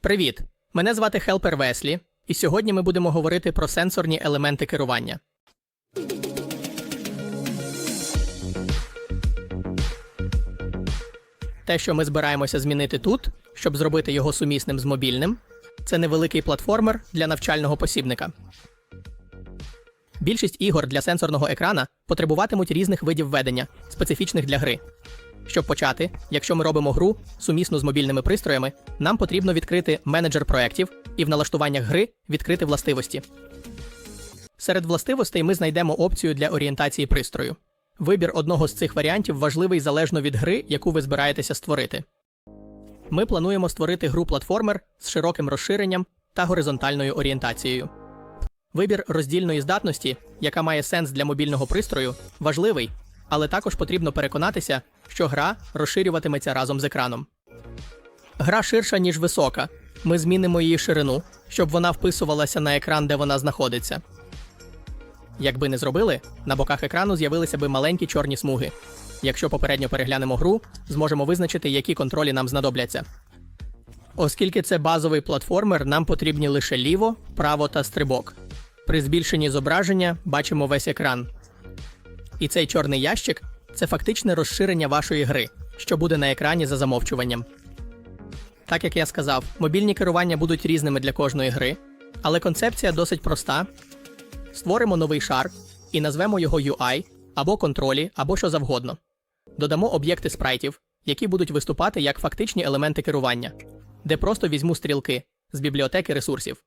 Привіт! Мене звати Хелпер Веслі, і сьогодні ми будемо говорити про сенсорні елементи керування. Те, що ми збираємося змінити тут, щоб зробити його сумісним з мобільним, це невеликий платформер для навчального посібника. Більшість ігор для сенсорного екрана потребуватимуть різних видів ведення, специфічних для гри. Щоб почати, якщо ми робимо гру сумісну з мобільними пристроями, нам потрібно відкрити менеджер проєктів і в налаштуваннях гри відкрити властивості. Серед властивостей ми знайдемо опцію для орієнтації пристрою. Вибір одного з цих варіантів важливий залежно від гри, яку ви збираєтеся створити. Ми плануємо створити гру платформер з широким розширенням та горизонтальною орієнтацією. Вибір роздільної здатності, яка має сенс для мобільного пристрою, важливий, але також потрібно переконатися, що гра розширюватиметься разом з екраном. Гра ширша, ніж висока. Ми змінимо її ширину, щоб вона вписувалася на екран, де вона знаходиться. Якби не зробили, на боках екрану з'явилися би маленькі чорні смуги. Якщо попередньо переглянемо гру, зможемо визначити, які контролі нам знадобляться. Оскільки це базовий платформер, нам потрібні лише ліво, право та стрибок. При збільшенні зображення бачимо весь екран. І цей чорний ящик це фактичне розширення вашої гри, що буде на екрані за замовчуванням. Так як я сказав, мобільні керування будуть різними для кожної гри, але концепція досить проста. Створимо новий шар і назвемо його UI або контролі, або що завгодно. Додамо об'єкти спрайтів, які будуть виступати як фактичні елементи керування, де просто візьму стрілки з бібліотеки ресурсів.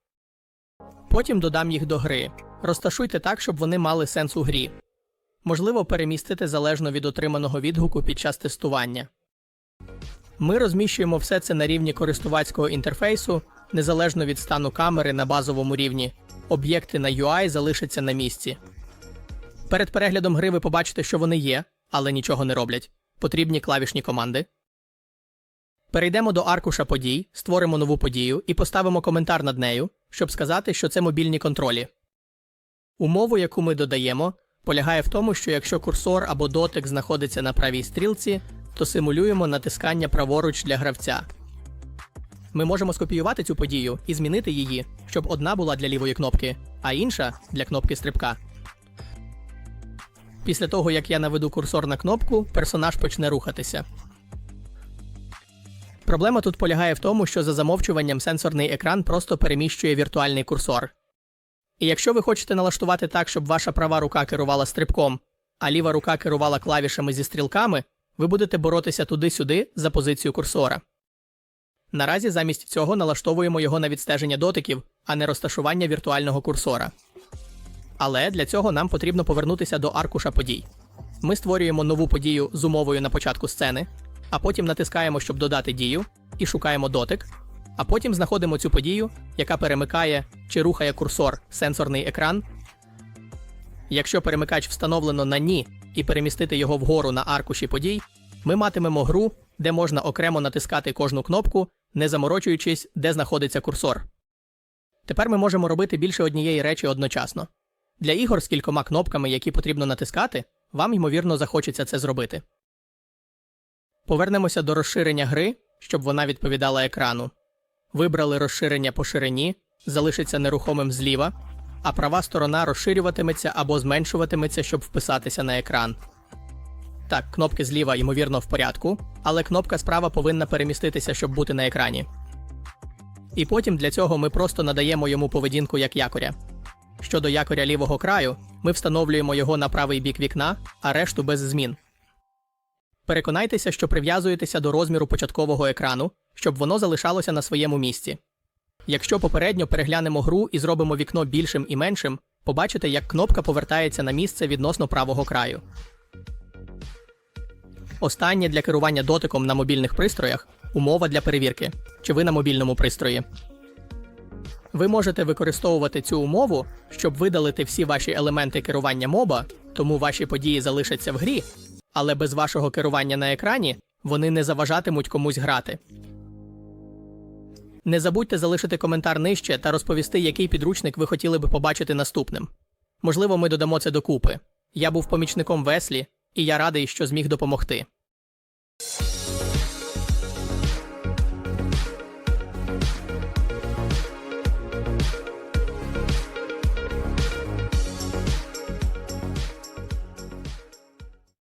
Потім додам їх до гри. Розташуйте так, щоб вони мали сенс у грі. Можливо, перемістити залежно від отриманого відгуку під час тестування. Ми розміщуємо все це на рівні користувацького інтерфейсу, незалежно від стану камери на базовому рівні. Об'єкти на UI залишаться на місці. Перед переглядом гри ви побачите, що вони є, але нічого не роблять. Потрібні клавішні команди. Перейдемо до аркуша подій, створимо нову подію і поставимо коментар над нею, щоб сказати, що це мобільні контролі. Умову, яку ми додаємо, полягає в тому, що якщо курсор або дотик знаходиться на правій стрілці, то симулюємо натискання праворуч для гравця. Ми можемо скопіювати цю подію і змінити її, щоб одна була для лівої кнопки, а інша для кнопки стрибка. Після того, як я наведу курсор на кнопку, персонаж почне рухатися. Проблема тут полягає в тому, що за замовчуванням сенсорний екран просто переміщує віртуальний курсор. І якщо ви хочете налаштувати так, щоб ваша права рука керувала стрибком, а ліва рука керувала клавішами зі стрілками, ви будете боротися туди-сюди за позицію курсора. Наразі замість цього налаштовуємо його на відстеження дотиків, а не розташування віртуального курсора. Але для цього нам потрібно повернутися до аркуша подій. Ми створюємо нову подію з умовою на початку сцени, а потім натискаємо, щоб додати дію, і шукаємо дотик, а потім знаходимо цю подію, яка перемикає чи рухає курсор сенсорний екран. Якщо перемикач встановлено на ні і перемістити його вгору на аркуші подій, ми матимемо гру, де можна окремо натискати кожну кнопку, не заморочуючись, де знаходиться курсор. Тепер ми можемо робити більше однієї речі одночасно. Для ігор з кількома кнопками, які потрібно натискати, вам, ймовірно, захочеться це зробити. Повернемося до розширення гри, щоб вона відповідала екрану. Вибрали розширення по ширині, залишиться нерухомим зліва, а права сторона розширюватиметься або зменшуватиметься, щоб вписатися на екран. Так, кнопки зліва, ймовірно, в порядку, але кнопка справа повинна переміститися, щоб бути на екрані. І потім для цього ми просто надаємо йому поведінку як якоря. Щодо якоря лівого краю, ми встановлюємо його на правий бік вікна, а решту без змін. Переконайтеся, що прив'язуєтеся до розміру початкового екрану, щоб воно залишалося на своєму місці. Якщо попередньо переглянемо гру і зробимо вікно більшим і меншим, побачите, як кнопка повертається на місце відносно правого краю. Останнє для керування дотиком на мобільних пристроях умова для перевірки, чи ви на мобільному пристрої. Ви можете використовувати цю умову, щоб видалити всі ваші елементи керування моба, тому ваші події залишаться в грі, але без вашого керування на екрані вони не заважатимуть комусь грати. Не забудьте залишити коментар нижче та розповісти, який підручник ви хотіли би побачити наступним. Можливо, ми додамо це докупи. Я був помічником Веслі, і я радий, що зміг допомогти.